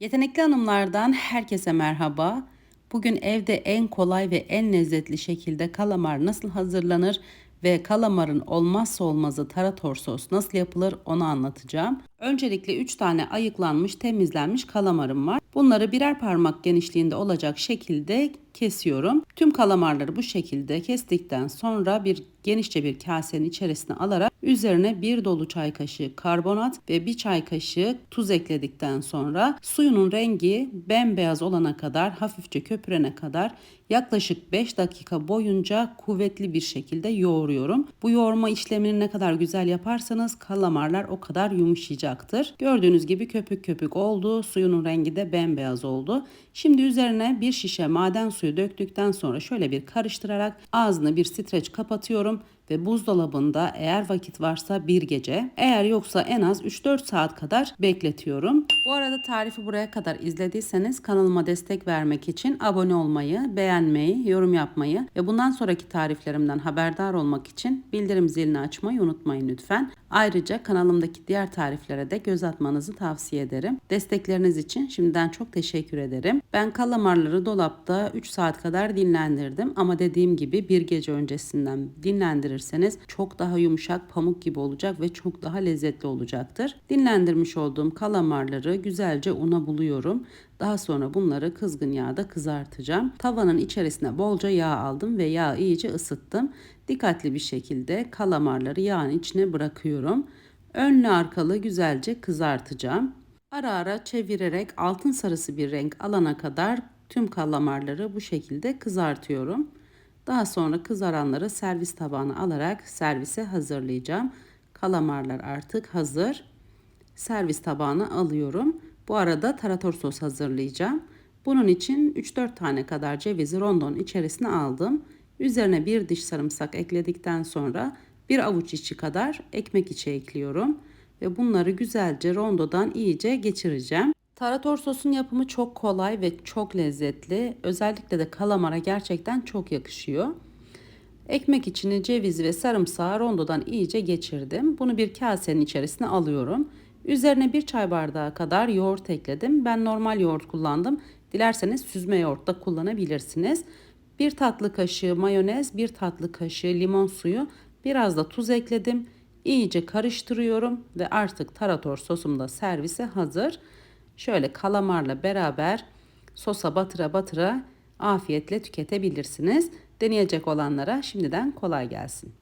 Yetenekli hanımlardan herkese merhaba. Bugün evde en kolay ve en lezzetli şekilde kalamar nasıl hazırlanır ve kalamarın olmazsa olmazı tarator sos nasıl yapılır onu anlatacağım. Öncelikle 3 tane ayıklanmış, temizlenmiş kalamarım var. Bunları birer parmak genişliğinde olacak şekilde kesiyorum. Tüm kalamarları bu şekilde kestikten sonra bir genişçe bir kasenin içerisine alarak üzerine bir dolu çay kaşığı karbonat ve bir çay kaşığı tuz ekledikten sonra suyunun rengi bembeyaz olana kadar hafifçe köpürene kadar yaklaşık 5 dakika boyunca kuvvetli bir şekilde yoğuruyorum. Bu yoğurma işlemini ne kadar güzel yaparsanız kalamarlar o kadar yumuşayacaktır. Gördüğünüz gibi köpük köpük oldu. Suyunun rengi de bembeyaz oldu. Şimdi üzerine bir şişe maden suyu döktükten sonra şöyle bir karıştırarak ağzını bir streç kapatıyorum ve buzdolabında eğer vakit varsa bir gece, eğer yoksa en az 3-4 saat kadar bekletiyorum. Bu arada tarifi buraya kadar izlediyseniz kanalıma destek vermek için abone olmayı, beğenmeyi, yorum yapmayı ve bundan sonraki tariflerimden haberdar olmak için bildirim zilini açmayı unutmayın lütfen. Ayrıca kanalımdaki diğer tariflere de göz atmanızı tavsiye ederim. Destekleriniz için şimdiden çok teşekkür ederim. Ben kalamarları dolapta 3 saat kadar dinlendirdim ama dediğim gibi bir gece öncesinden dinlendirirseniz çok daha yumuşak pamuk gibi olacak ve çok daha lezzetli olacaktır. Dinlendirmiş olduğum kalamarları güzelce una buluyorum. Daha sonra bunları kızgın yağda kızartacağım. Tavanın içerisine bolca yağ aldım ve yağı iyice ısıttım. Dikkatli bir şekilde kalamarları yağın içine bırakıyorum. Önlü arkalı güzelce kızartacağım. Ara ara çevirerek altın sarısı bir renk alana kadar tüm kalamarları bu şekilde kızartıyorum. Daha sonra kızaranları servis tabağına alarak servise hazırlayacağım. Kalamarlar artık hazır. Servis tabağına alıyorum. Bu arada tarator sos hazırlayacağım. Bunun için 3-4 tane kadar cevizi rondonun içerisine aldım. Üzerine bir diş sarımsak ekledikten sonra bir avuç içi kadar ekmek içi ekliyorum. Ve bunları güzelce rondodan iyice geçireceğim. Tarator sosun yapımı çok kolay ve çok lezzetli. Özellikle de kalamara gerçekten çok yakışıyor. Ekmek içini cevizi ve sarımsağı rondodan iyice geçirdim. Bunu bir kasenin içerisine alıyorum. Üzerine bir çay bardağı kadar yoğurt ekledim. Ben normal yoğurt kullandım. Dilerseniz süzme yoğurt da kullanabilirsiniz. Bir tatlı kaşığı mayonez, bir tatlı kaşığı limon suyu, biraz da tuz ekledim. İyice karıştırıyorum ve artık tarator sosum da servise hazır. Şöyle kalamarla beraber sosa batıra batıra afiyetle tüketebilirsiniz. Deneyecek olanlara şimdiden kolay gelsin.